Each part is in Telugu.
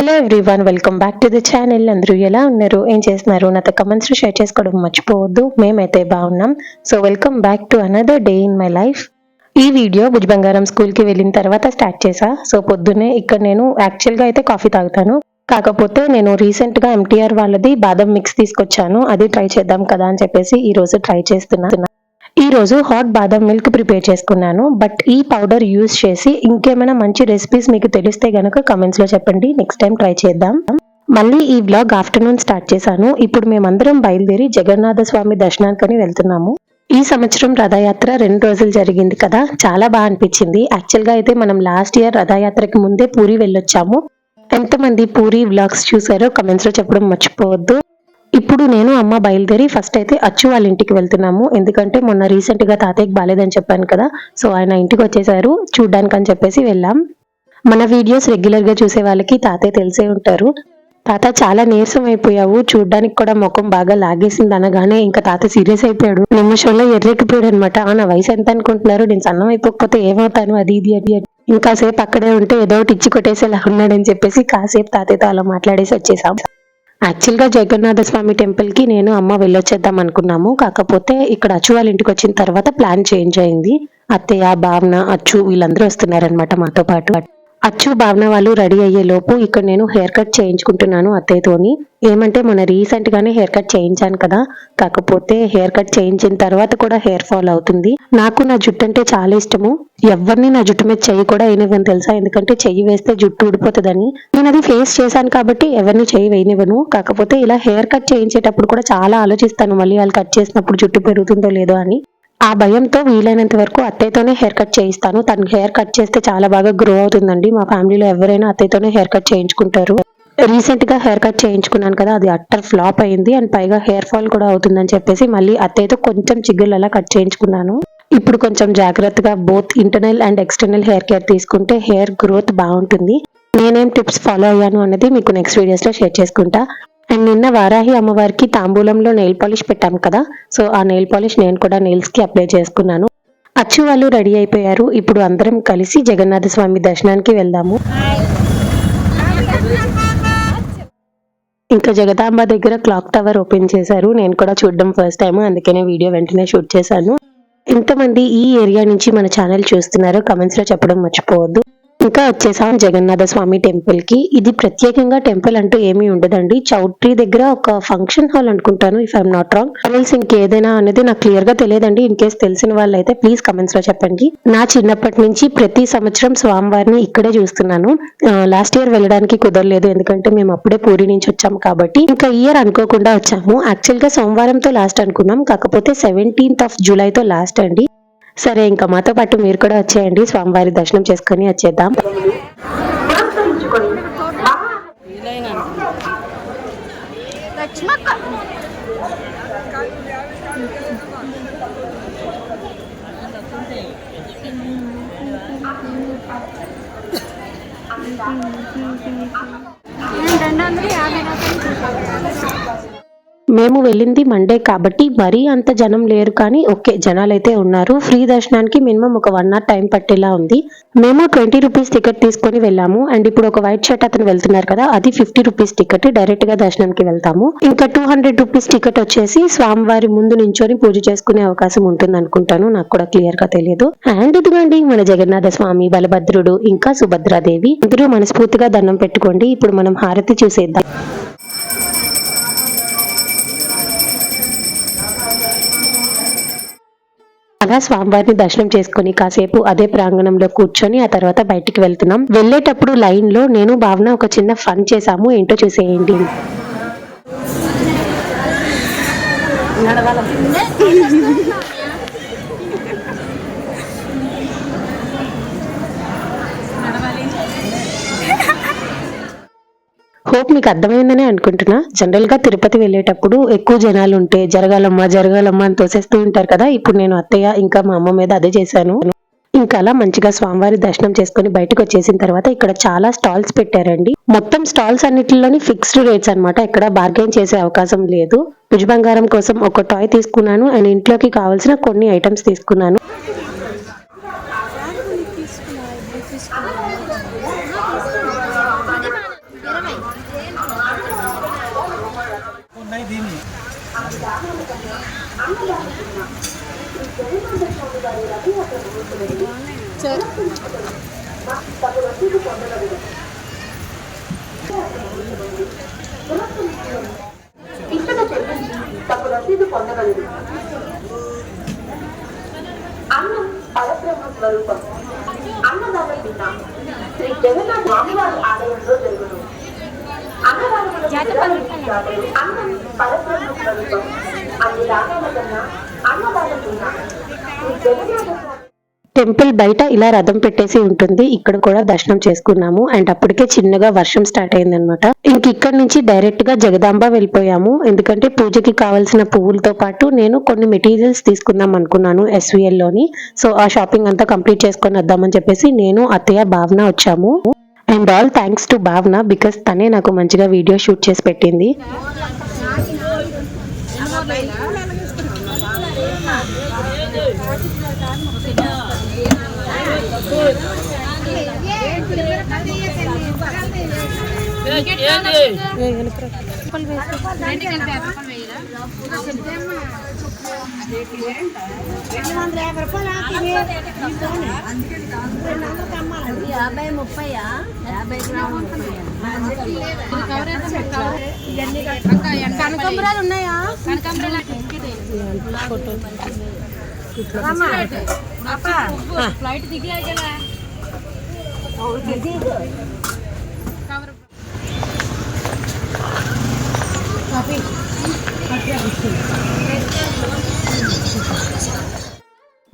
Hello everyone welcome back to the channel. అందరూ ఎలా ఉన్నారు? ఏం చేస్తున్నారు? నాతో కమెంట్స్ షేర్ చేసుకోవడం మర్చిపోవద్దు. మేమైతే బాగున్నాం. So welcome back to another day in my life ఈ వీడియో భుజ్ బంగారం స్కూల్కి వెళ్ళిన తర్వాత స్టార్ట్ చేసా సో పొద్దున్నే ఇక్కడ నేను యాక్చువల్గా అయితే కాఫీ తాగుతాను. కాకపోతే నేను రీసెంట్గా ఎంటీఆర్ వాళ్ళది బాదం మిక్స్ తీసుకొచ్చాను. అది ట్రై చేద్దాం కదా అని చెప్పేసి ఈరోజు ట్రై చేస్తున్నాను ఈ రోజు హాట్ బాదం మిల్క్ ప్రిపేర్ చేసుకున్నాను బట్ ఈ పౌడర్ యూస్ చేసి ఇంకేమైనా మంచి రెసిపీస్ మీకు తెలిస్తే గనక కమెంట్స్లో చెప్పండి. నెక్స్ట్ టైం ట్రై చేద్దాం. మళ్ళీ ఈ బ్లాగ్ ఆఫ్టర్నూన్ స్టార్ట్ చేశాను. ఇప్పుడు మేమందరం బయలుదేరి జగన్నాథ స్వామి దర్శనానికని వెళ్తున్నాము. ఈ సంవత్సరం రథయాత్ర రెండు రోజులు జరిగింది కదా. చాలా బాగా అనిపించింది. యాక్చువల్గా అయితే మనం లాస్ట్ ఇయర్ రథయాత్రకి ముందే పూరి వెళ్ళొచ్చాము. ఎంతమంది పూరి వ్లాగ్స్ చూసారో కమెంట్స్లో చెప్పడం మర్చిపోవద్దు. ఇప్పుడు నేను అమ్మ బయలుదేరి ఫస్ట్ అయితే అచ్చు వాళ్ళ ఇంటికి వెళ్తున్నాము. ఎందుకంటే మొన్న రీసెంట్గా తాతయ్యకి బాగాలేదని చెప్పాను కదా. సో ఆయన ఇంటికి వచ్చేసారు. చూడ్డానికి అని చెప్పేసి వెళ్ళాం. మన వీడియోస్ రెగ్యులర్గా చూసే వాళ్ళకి తాతయ్య తెలిసే ఉంటారు. తాత చాలా నీరసం అయిపోయావు. చూడ్డానికి కూడా ముఖం బాగా లాగేసింది అనగానే ఇంకా తాత సీరియస్ అయిపోయాడు. నిమిషంలో ఎర్రెక్కిపోయాడు అనమాట నా వయసు ఎంత అనుకుంటున్నారు? నేను సన్నం అయిపోకపోతే ఏమవుతాను? అది ఇది అది అని ఇంకాసేపు అక్కడే ఉంటే ఏదో ఒకటి ఇచ్చి కొట్టేసేలా ఉన్నాడని చెప్పేసి కాసేపు తాతయ్యతో అలా మాట్లాడేసి వచ్చేసాం. యాక్చువల్గా జగన్నాథ స్వామి టెంపుల్కి నేను అమ్మ వెళ్ళొచ్చేద్దాం అనుకున్నాము. కాకపోతే ఇక్కడ అచ్చు వాళ్ళ ఇంటికి వచ్చిన తర్వాత ప్లాన్ చేంజ్ అయింది. అత్తయ్య భావన అచ్చు వీళ్ళందరూ వస్తున్నారనమాట మాతో పాటు. అచ్చు భావన వాళ్ళు రెడీ అయ్యే లోపు ఇక్కడ నేను హెయిర్ కట్ చేయించుకుంటున్నాను అత్తయ్యతోని. ఏమంటే మొన్న రీసెంట్గానే హెయిర్ కట్ చేయించాను కదా. కాకపోతే హెయిర్ కట్ చేయించిన తర్వాత కూడా హెయిర్ ఫాల్ అవుతుంది. నాకు నా జుట్టు అంటే చాలా ఇష్టము. ఎవరిని నా జుట్టు మీద చెయ్యి కూడా వేయనివ్వను తెలుసా? ఎందుకంటే చెయ్యి వేస్తే జుట్టు ఊడిపోతుందని. నేను అది ఫేస్ చేశాను కాబట్టి ఎవరిని చెయ్యి వేయనివ్వను. కాకపోతే ఇలా హెయిర్ కట్ చేయించేటప్పుడు కూడా చాలా ఆలోచిస్తాను. మళ్ళీ వాళ్ళు కట్ చేసినప్పుడు జుట్టు పెరుగుతుందో లేదో అని. ఆ భయంతో వీలైనంత వరకు అత్తయ్యతోనే హెయిర్ కట్ చేయిస్తాను. తను హెయిర్ కట్ చేస్తే చాలా బాగా గ్రో అవుతుందండి. మా ఫ్యామిలీలో ఎవరైనా అత్తయ్యతోనే హెయిర్ కట్ చేయించుకుంటారు. రీసెంట్గా హెయిర్ కట్ చేయించుకున్నాను కదా అది అట్టర్ ఫ్లాప్ అయింది. అండ్ పైగా హెయిర్ ఫాల్ కూడా అవుతుందని చెప్పేసి మళ్ళీ అత్తయ్యతో కొంచెం చిగ్గులు అలా కట్ చేయించుకున్నాను. ఇప్పుడు కొంచెం జాగ్రత్తగా both internal and external hair care తీసుకుంటే హెయిర్ గ్రోత్ బాగుంటుంది. నేనేం టిప్స్ ఫాలో అయ్యాను అనేది మీకు నెక్స్ట్ వీడియోస్లో షేర్ చేసుకుంటా. అండ్ నిన్న వారాహి అమ్మవారికి తాంబూలంలో నెయిల్ పాలిష్ పెట్టాం కదా. సో ఆ నెయిల్ పాలిష్ నేను కూడా నెయిల్స్కి అప్లై చేసుకున్నాను. అచ్చు వాళ్ళు రెడీ అయిపోయారు. ఇప్పుడు అందరం కలిసి జగన్నాథ స్వామి దర్శనానికి వెళ్దాము. ఇంకా జగదాంబ దగ్గర క్లాక్ టవర్ ఓపెన్ చేశారు. నేను కూడా చూడడం ఫస్ట్ టైం అందుకనే వీడియో వెంటనే షూట్ చేశాను. ఎంతమంది ఈ ఏరియా నుంచి మన ఛానల్ చూస్తున్నారో కమెంట్స్లో చెప్పడం మర్చిపోవద్దు. ఇంకా వచ్చేసాం జగన్నాథ స్వామి టెంపుల్కి ఇది ప్రత్యేకంగా టెంపుల్ అంటూ ఏమీ ఉండదండి. చౌట్రీ దగ్గర ఒక ఫంక్షన్ హాల్ అనుకుంటాను if I'm not wrong. Temples ఇంకేదైనా అనేది నాకు క్లియర్గా తెలియదండి. ఇన్ కేస్ తెలిసిన వాళ్ళైతే ప్లీజ్ కమెంట్స్లో చెప్పండి. నా చిన్నప్పటి నుంచి ప్రతి సంవత్సరం స్వామివారిని ఇక్కడే చూస్తున్నాను. లాస్ట్ ఇయర్ వెళ్ళడానికి కుదరలేదు ఎందుకంటే మేము అప్పుడే పూరి నుంచి వచ్చాము కాబట్టి. ఇంకా ఇయర్ అనుకోకుండా వచ్చాము. యాక్చువల్గా సోమవారంతో లాస్ట్ అనుకున్నాం. కాకపోతే సెవెంటీన్త్ ఆఫ్ జూలైతో లాస్ట్ అండి. సరే ఇంకా మాతో పాటు మీరు కూడా వచ్చేయండి. స్వామివారి దర్శనం చేసుకొని వచ్చేద్దాం. లక్ష్మక్క మేము వెళ్ళింది మండే కాబట్టి మరీ అంత జనం లేరు కానీ ఓకే జనాలు అయితే ఉన్నారు. ఫ్రీ దర్శనానికి మినిమం ఒక వన్ అవర్ టైం పట్టేలా ఉంది. మేము ట్వంటీ రూపీస్ టికెట్ తీసుకొని వెళ్ళాము. అండ్ ఇప్పుడు ఒక వైట్ షర్ట్ అతను వెళ్తున్నారు కదా అది ఫిఫ్టీ రూపీస్ టికెట్ డైరెక్ట్గా దర్శనానికి వెళ్తాము. ఇంకా టూ హండ్రెడ్ రూపీస్ టికెట్ వచ్చేసి స్వామివారి ముందు నించొని పూజ చేసుకునే అవకాశం ఉంటుంది అనుకుంటాను. నాకు కూడా క్లియర్గా తెలియదు అండ్ ఇదిగోండి మన జగన్నాథ స్వామి బలభద్రుడు ఇంకా సుభద్రాదేవి. అందరూ మనస్ఫూర్తిగా దండం పెట్టుకోండి. ఇప్పుడు మనం హారతి చూసేద్దాం. అలా స్వామివారిని దర్శనం చేసుకుని కాసేపు అదే ప్రాంగణంలో కూర్చొని ఆ తర్వాత బయటికి వెళ్తున్నాం. వెళ్ళేటప్పుడు లైన్లో నేను భావన ఒక చిన్న ఫన్ చేశాము. ఏంటో చూసేయండి. హోప్ మీకు అర్థమైందనే అనుకుంటున్నా. జనరల్గా తిరుపతి వెళ్ళేటప్పుడు ఎక్కువ జనాలు ఉంటే జరగాలమ్మా జరగాలమ్మా అని తోసేస్తూ ఉంటారు కదా. ఇప్పుడు నేను అత్తయ్య ఇంకా మా అమ్మ మీద అదే చేశాను. ఇంకా అలా మంచిగా స్వామివారి దర్శనం చేసుకుని బయటకు వచ్చేసిన తర్వాత ఇక్కడ చాలా స్టాల్స్ పెట్టారండి. మొత్తం స్టాల్స్ అన్నిటిలోని ఫిక్స్డ్ రేట్స్ అనమాట ఇక్కడ బార్గెన్ చేసే అవకాశం లేదు. భుజ బంగారం కోసం ఒక టాయ్ తీసుకున్నాను. అండ్ ఇంట్లోకి కావాల్సిన కొన్ని ఐటమ్స్ తీసుకున్నాను. అన్నం పరబ్రహ్మ స్వరూపం అన్నదాన పిన్న శ్రీ జగన్నాథ స్వామివారి ఆలయంలో జరుగును టెంపుల్ బయట ఇలా రథం పెట్టేసి ఉంటుంది. ఇక్కడ కూడా దర్శనం చేసుకున్నాము. అండ్ అప్పటికే చిన్నగా వర్షం స్టార్ట్ అయిందనమాట ఇంక ఇక్కడ నుంచి డైరెక్ట్గా జగదాంబ వెళ్ళిపోయాము. ఎందుకంటే పూజకి కావాల్సిన పువ్వులతో పాటు నేను కొన్ని మెటీరియల్స్ తీసుకుందాం అనుకున్నాను ఎస్విఎల్లోని. సో ఆ షాపింగ్ అంతా కంప్లీట్ చేసుకొని వద్దామని చెప్పేసి నేను అత్తయ్య భావన వచ్చాము. And all thanks to Bhavana because తనే నాకు మంచిగా వీడియో షూట్ చేసి పెట్టింది. యాభై ముప్పై యాభై గ్రాములు. కనకంబరాలు ఉన్నాయా? కనకంబరాలు ఫ్లైట్ దిగి కదా.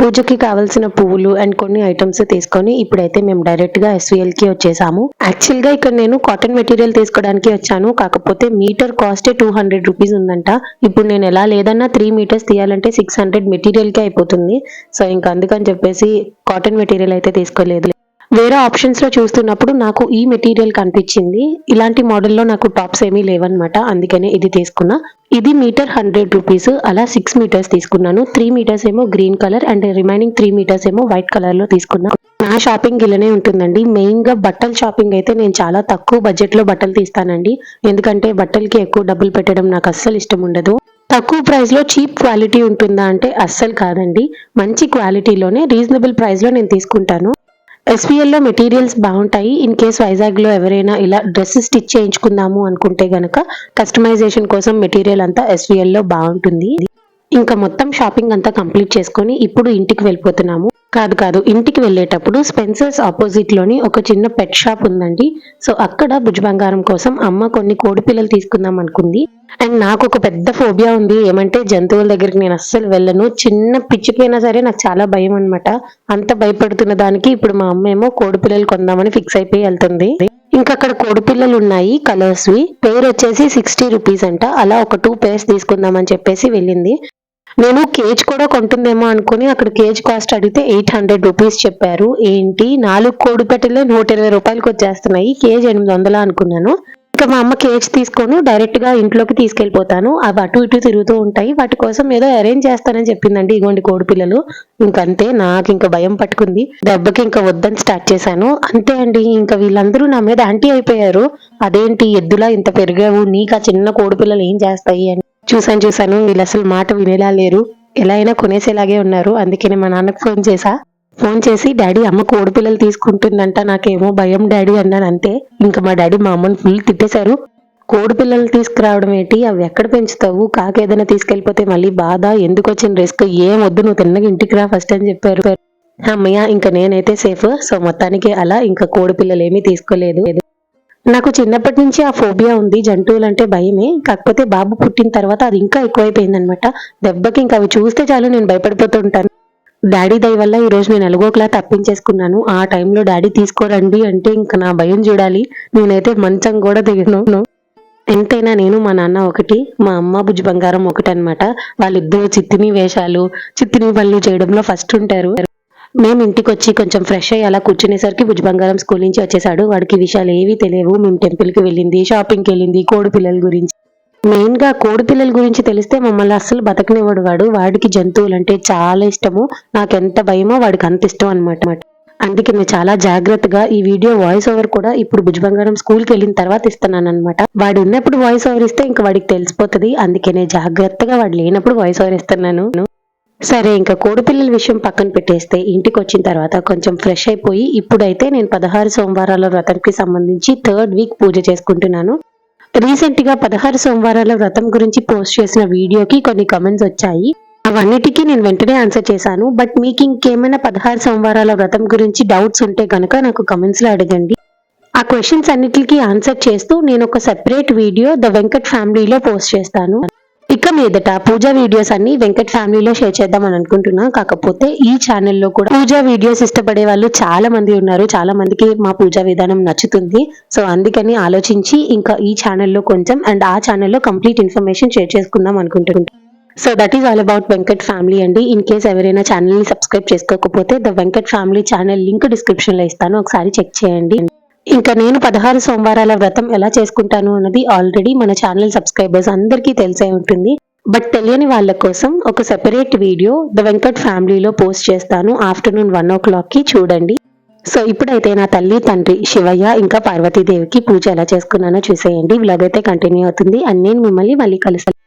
పూజకి కావాల్సిన పువ్వులు అండ్ కొన్ని ఐటమ్స్ తీసుకొని ఇప్పుడైతే మేము డైరెక్ట్గా ఎస్విఎల్కి వచ్చేసాము. యాక్చువల్గా ఇక్కడ నేను కాటన్ మెటీరియల్ తీసుకోవడానికి వచ్చాను. కాకపోతే metre cost two hundred rupees ఉందంట. ఇప్పుడు నేను ఎలా లేదన్నా త్రీ మీటర్స్ తీయాలంటే సిక్స్ హండ్రెడ్ మెటీరియల్కి అయిపోతుంది. సో ఇంకా అందుకని చెప్పేసి కాటన్ మెటీరియల్ అయితే తీసుకోలేదు. వేరే ఆప్షన్స్లో చూస్తున్నప్పుడు నాకు ఈ మెటీరియల్ కనిపించింది. ఇలాంటి మోడల్లో నాకు టాప్స్ ఏమీ లేవన్నమాట. అందుకనే ఇది తీసుకున్నా. ఇది మీటర్ హండ్రెడ్ రూపీస్ అలా సిక్స్ మీటర్స్ తీసుకున్నాను. త్రీ మీటర్స్ ఏమో green colour and remaining three metres ఏమో వైట్ కలర్లో తీసుకున్నాను నా షాపింగ్ ఇలానే ఉంటుందండి. మెయిన్గా బట్టల షాపింగ్ అయితే నేను చాలా తక్కువ బడ్జెట్లో బట్టలు తీస్తానండి. ఎందుకంటే బట్టలకి ఎక్కువ డబ్బులు పెట్టడం నాకు అస్సలు ఇష్టం ఉండదు. తక్కువ ప్రైస్లో చీప్ క్వాలిటీ ఉంటుందా అంటే అస్సలు కాదండి. మంచి క్వాలిటీలోనే రీజనబుల్ ప్రైస్లో నేను తీసుకుంటాను. SVL మెటీరియల్స్ బాగుంటాయి. ఇన్ కేస్ వైజాగ్లో ఎవరైనా ఇలా డ్రెస్ స్టిచ్ చేయించుకుందాము అనుకుంటే గనక కస్టమైజేషన్ కోసం మెటీరియల్ అంతా SVL బాగుంటుంది. ఇంకా మొత్తం షాపింగ్ అంతా కంప్లీట్ చేసుకొని ఇప్పుడు ఇంటికి వెళ్ళిపోతున్నాము. కాదు కాదు ఇంటికి వెళ్ళేటప్పుడు స్పెన్సర్స్ ఆపోజిట్లోని ఒక చిన్న పెట్ షాప్ ఉందండి. సో అక్కడ భుజ బంగారం కోసం అమ్మ కొన్ని కోడి పిల్లలు తీసుకుందాం అనుకుంది. అండ్ నాకు ఒక పెద్ద ఫోబియా ఉంది. ఏమంటే జంతువుల దగ్గరికి నేను అస్సలు వెళ్ళను. చిన్న పిచ్చికైనా సరే నాకు చాలా భయం అనమాట అంత భయపడుతున్న దానికి ఇప్పుడు మా అమ్మ ఏమో కోడి పిల్లలు కొందామని ఫిక్స్ అయిపోయి వెళ్తుంది. ఇంకా అక్కడ కోడి పిల్లలు ఉన్నాయి కలర్స్ వి. పేరు వచ్చేసి సిక్స్టీ రూపీస్ అంట. అలా ఒక టూ పేర్స్ తీసుకుందామని చెప్పేసి వెళ్ళింది. నేను కేజ్ కూడా కొంటుందేమో అనుకుని అక్కడ కేజ్ కాస్ట్ అడిగితే ఎయిట్ హండ్రెడ్ రూపీస్ చెప్పారు. ఏంటి? నాలుగు కోడి పెట్టలే నూట ఇరవై రూపాయలకి వచ్చేస్తున్నాయి. కేజ్ ఎనిమిది వందల అనుకున్నాను. ఇంకా మా అమ్మ కేజ్ తీసుకొని. డైరెక్ట్గా ఇంట్లోకి తీసుకెళ్ళిపోతాను. అవి అటు ఇటు తిరుగుతూ ఉంటాయి. వాటి కోసం ఏదో అరేంజ్ చేస్తానని చెప్పిందండి ఇగోండి కోడి పిల్లలు ఇంకంతే. నాకు ఇంకా భయం పట్టుకుంది. దెబ్బకి ఇంకా వద్దని స్టార్ట్ చేశాను. అంతే అండి. ఇంకా వీళ్ళందరూ నా మీద యాంటీ అయిపోయారు. అదేంటి ఎద్దులా ఇంత పెరిగావు? నీకు ఆ చిన్న కోడి పిల్లలు ఏం చేస్తాయి అని. చూసాను చూసాను వీళ్ళు అసలు మాట వినేలా లేరు. ఎలా అయినా కొనేసేలాగే ఉన్నారు. అందుకనే మా నాన్నకు ఫోన్ చేసా ఫోన్ చేసి డాడీ అమ్మ కోడిపిల్లలు తీసుకుంటుందంట. నాకేమో భయం డాడీ అన్నాను. అంతే. ఇంకా మా డాడీ మా అమ్మని ఫుల్ తిట్టేశారు. కోడిపిల్లలు తీసుకురావడం ఏంటి? అవి ఎక్కడ పెంచుతావు? కాకి ఏదైనా తీసుకెళ్ళిపోతే మళ్ళీ బాధ? ఎందుకు వచ్చిన రిస్క్? ఏం వద్దు నువ్వు తిన్నగా ఇంటికి రా ఫస్ట్ అని చెప్పారు. అమ్మయ్య ఇంకా నేనైతే సేఫ్. సో మొత్తానికి అలా ఇంకా కోడిపిల్లలు ఏమీ తీసుకోలేదు. నాకు చిన్నప్పటి నుంచి ఆ ఫోబియా ఉంది జంతువులు అంటే భయమే. కాకపోతే బాబు పుట్టిన తర్వాత అది ఇంకా ఎక్కువైపోయింది అనమాట దెబ్బకి ఇంకా అవి చూస్తే చాలు నేను భయపడిపోతూ ఉంటాను. డాడీ దయ వల్ల ఈ రోజు నేను ఎలాగోకలా తప్పించేసుకున్నాను. ఆ టైంలో డాడీ తీసుకోరండి అంటే ఇంకా నా భయం చూడాలి. నేనైతే మంచం కూడా దిగను. ఎంతైనా నేను మా నాన్న ఒకటి మా అమ్మ బుజ్జి బంగారం ఒకటి అనమాట వాళ్ళిద్దరూ చిత్తిని వేషాలు చిత్తిని పనులు చేయడంలో ఫస్ట్ ఉంటారు. మేము ఇంటికి వచ్చి కొంచెం ఫ్రెష్ అయ్యి అలా కూర్చునేసరికి భుజ బంగారం స్కూల్ నుంచి వచ్చేసాడు. వాడికి విషయాలు ఏవీ తెలియవు. మేము టెంపుల్కి వెళ్ళింది షాపింగ్కి వెళ్ళింది కోడి పిల్లల గురించి. మెయిన్గా కోడి పిల్లల గురించి తెలిస్తే మమ్మల్ని అస్సలు బతకనివ్వడు వాడు. వాడికి జంతువులు అంటే చాలా ఇష్టము. నాకు ఎంత భయమో వాడికి అంత ఇష్టం అనమాట అందుకే నేను చాలా జాగ్రత్తగా ఈ వీడియో వాయిస్ ఓవర్ కూడా ఇప్పుడు భుజబంగారం స్కూల్కి వెళ్ళిన తర్వాత ఇస్తున్నాను అనమాట వాడు ఉన్నప్పుడు వాయిస్ ఓవర్ ఇస్తే ఇంకా వాడికి తెలిసిపోతుంది. అందుకే నేను జాగ్రత్తగా వాడు లేనప్పుడు వాయిస్ ఓవర్ ఇస్తున్నాను. సరే ఇంకా కోడిపిల్లల విషయం పక్కన పెట్టేస్తే ఇంటికి వచ్చిన తర్వాత కొంచెం ఫ్రెష్ అయిపోయి ఇప్పుడైతే నేను పదహారు సోమవారాల వ్రతంకి సంబంధించి థర్డ్ వీక్ పూజ చేసుకుంటున్నాను. రీసెంట్గా పదహారు సోమవారాల వ్రతం గురించి పోస్ట్ చేసిన వీడియోకి కొన్ని కమెంట్స్ వచ్చాయి. అవన్నిటికీ నేను వెంటనే ఆన్సర్ చేశాను. బట్ మీకు ఇంకేమైనా పదహారు సోమవారాల వ్రతం గురించి డౌట్స్ ఉంటే కనుక నాకు కమెంట్స్లో అడగండి. ఆ క్వశ్చన్స్ అన్నిటికీ ఆన్సర్ చేస్తూ నేను ఒక సెపరేట్ వీడియో ద వెంకట్ ఫ్యామిలీలో పోస్ట్ చేస్తాను. ఇక మీదట పూజా వీడియోస్ అన్ని వెంకట్ ఫ్యామిలీలో షేర్ చేద్దామని అనుకుంటున్నా. కాకపోతే ఈ ఛానల్లో కూడా పూజా వీడియోస్ ఇష్టపడే వాళ్ళు చాలా మంది ఉన్నారు. చాలా మందికి మా పూజా విధానం నచ్చుతుంది. సో అందుకని ఆలోచించి ఇంకా ఈ ఛానల్లో కొంచెం అండ్ ఆ ఛానల్లో కంప్లీట్ ఇన్ఫర్మేషన్ షేర్ చేసుకుందాం అనుకుంటున్నాను so that is all about Venkat family అండి. ఇన్ కేస్ ఎవరైనా ఛానల్ని సబ్స్క్రైబ్ చేసుకోకపోతే the Venkat family channel link డిస్క్రిప్షన్లో ఇస్తాను. ఒకసారి చెక్ చేయండి. ఇంకా నేను పదహారు సోమవారాల వ్రతం ఎలా చేసుకుంటాను అన్నది ఆల్రెడీ మన ఛానల్ సబ్స్క్రైబర్స్ అందరికీ తెలిసే ఉంటుంది. బట్ తెలియని వాళ్ళ కోసం ఒక సెపరేట్ వీడియో ద వెంకట్ ఫ్యామిలీలో పోస్ట్ చేస్తాను ఆఫ్టర్నూన్ వన్ ఓ క్లాక్కి చూడండి. సో ఇప్పుడైతే నా తల్లి తండ్రి శివయ్య ఇంకా పార్వతీదేవికి పూజ ఎలా చేసుకున్నానో చూసేయండి. వ్లాగ్ అయితే కంటిన్యూ అవుతుంది. అండ్ నేను మిమ్మల్ని మళ్ళీ కలుస్తాను.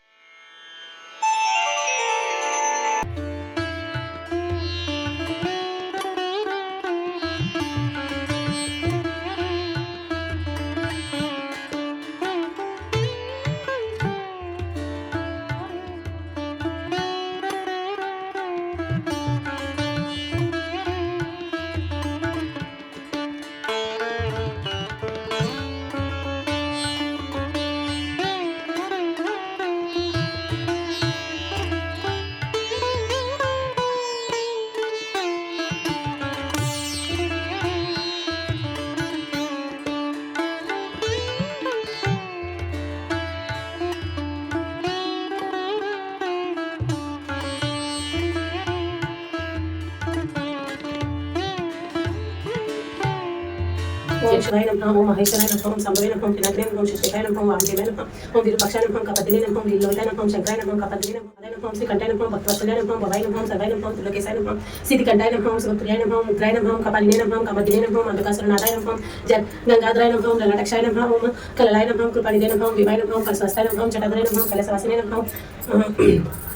శివాయ నమః ఓం మహేశ్వరాయ నమః ఓం సంభవే నమః త్రినగ్రే నమః శిష్టాయ నమః వామదేవాయ నమః ఓం విరూపాక్షాయ నమః కపదినే నమః లీలోలాయ నమః శంకరాయ నమః కపదినే నమః అదాయ నమః శ్రీకంఠాయ నమః భక్తవత్సలాయ నమః భవాయ నమః సర్వాయ నమః త్రిలోకేశాయ నమః సిద్ధికంఠాయ నమః సుభద్రాయ నమః ముద్రాయ నమః కపాలినే నమః కమదినే నమః అంధకాసురనాథాయ నమః జ గంగాధరాయ నమః లలటక్షాయ నమః ఓం కలలాయ నమః కృపానిదే నమః వివాయ నమః కలస్వస్తాయ నమః చటధరాయ నమః కలసవాసినే నమః కవిచన నమః కరణాయ నమః త్రిప్రాంతాయ నమః శాంతాయ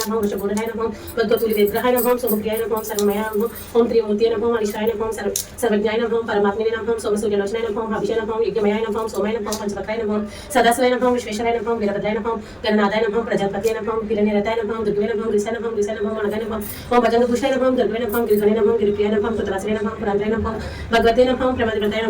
నమః వృషభూడనాయ నమః భగవతులి విగ్రహాయ నమః సుముఖ్యాయ నమః సర్వమయ నమః ఓం త్రిమూర్తియ నమః అనిష్టాయ నమః సర్వ సర్వజ్ఞాయ నమః పరమాత్మనే నమః సోమసూర్యలోచనాయ నమః అభిషయ నమః యజ్ఞమయాయ నమః సోమాయ నమః పంచవక్రాయ నమః సదాశివాయ నమః విశ్వేశ్వరాయ నమః వీరభద్రాయ నమః గణనాథాయ నమః ప్రజాపతియ నమః హిరణ్యరతాయ నమః దుర్గే నమః గ్రీసాయ నమః గ్రీసాయ నమః మనగాయ నమః ఓం భజంగభూషాయ నమః గర్భే నమః గిరిధనే నమః గిరిప్రియ నమః పుత్రాశ్రయ నమః పురాంతరాయ నమః భగవతే నమః ప్రమదివ్రతాయ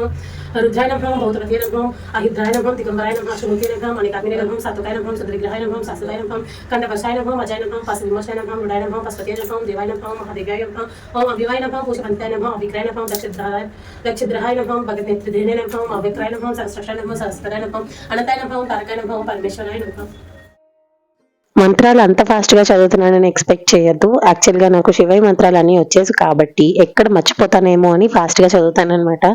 नमः रुद्राय नमः भौतरथे नमः अहिद्राय नमः दिगंबराय नमः शुभूते नमः मणिकामिने नमः, सातकाय नमः सुदृग्रहाय नमः शास्त्राय नमः कण्डवशाय नमः अजाय नमः पाशविमर्शाय नमः रुडाय नमः पशुपते नमः देवाय नमः, महादेवाय नमः, ओम अभिवाय नमः, पुष्पन्ताय नमः अभिग्राय नमः दक्षिद्रहाय दक्षिद्रहाय नमः भगनेत्रधेने नमः अभिक्राय नमः सहस्रशाय नमः सहस्त्राय नमः अनताय नमः, तारकाय नमः परमेश्वराय नमः। మంత్రాలు అంత ఫాస్ట్గా చదువుతున్నానని ఎక్స్పెక్ట్ చేయొద్దు. యాక్చువల్గా నాకు శివయ్య మంత్రాలు అన్నీ వచ్చేసి కాబట్టి ఎక్కడ మర్చిపోతానేమో అని ఫాస్ట్గా చదువుతాను అనమాట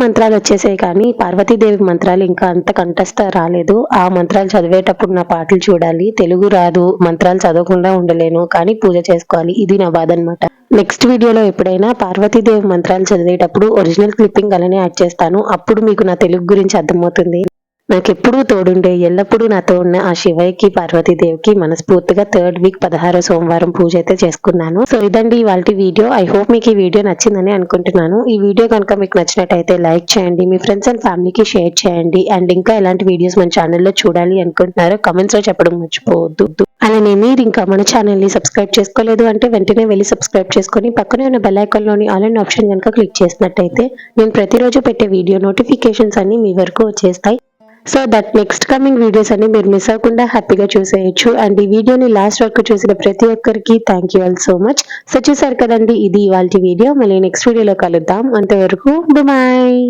మంత్రాలు వచ్చేసాయి కానీ పార్వతీదేవి మంత్రాలు ఇంకా అంత కంటస్థ రాలేదు. ఆ మంత్రాలు చదివేటప్పుడు నా పాటలు చూడాలి. తెలుగు రాదు. మంత్రాలు చదవకుండా ఉండలేను. కానీ పూజ చేసుకోవాలి. ఇది నా బాధ అనమాట నెక్స్ట్ వీడియోలో ఎప్పుడైనా పార్వతీదేవి మంత్రాలు చదివేటప్పుడు ఒరిజినల్ క్లిప్పింగ్ అలానే యాడ్ చేస్తాను. అప్పుడు మీకు నా తెలుగు గురించి అర్థమవుతుంది. నాకు ఎప్పుడూ తోడుండే ఎల్లప్పుడూ నాతో ఉన్న ఆ శివయ్యకి పార్వతీదేవికి మనస్ఫూర్తిగా థర్డ్ వీక్ పదహారో సోమవారం పూజ అయితే చేసుకున్నాను. సో ఇదండి ఇవాళ వీడియో. ఐ హోప్ మీకు ఈ వీడియో నచ్చిందని అనుకుంటున్నాను. ఈ వీడియో కనుక మీకు నచ్చినట్టయితే లైక్ చేయండి మీ ఫ్రెండ్స్ అండ్ ఫ్యామిలీకి షేర్ చేయండి అండ్ ఇంకా ఎలాంటి వీడియోస్ మన ఛానల్లో చూడాలి అనుకుంటున్నారో కమెంట్స్లో చెప్పడం మర్చిపోవద్దు. అలానే మీరు ఇంకా మన ఛానల్ని సబ్స్క్రైబ్ చేసుకోలేదు అంటే వెంటనే వెళ్ళి సబ్స్క్రైబ్ చేసుకొని పక్కనే ఉన్న బెల్లోని ఆల్ అండ్ ఆప్షన్ కనుక క్లిక్ చేసినట్టయితే నేను ప్రతిరోజు పెట్టే వీడియో నోటిఫికేషన్స్ అన్ని మీ వరకు వచ్చేస్తాయి. So that next coming videos అన్ని మీరు మిస్ అవ్వకుండా హ్యాపీగా చూసేయచ్చు. అండ్ ఈ వీడియోని లాస్ట్ వరకు చూసిన ప్రతి ఒక్కరికి thank you all so much so చూసారు కదండి ఇది ఇవాళ వీడియో మళ్ళీ నెక్స్ట్ వీడియోలో కలుద్దాం. అంతవరకు బాయ్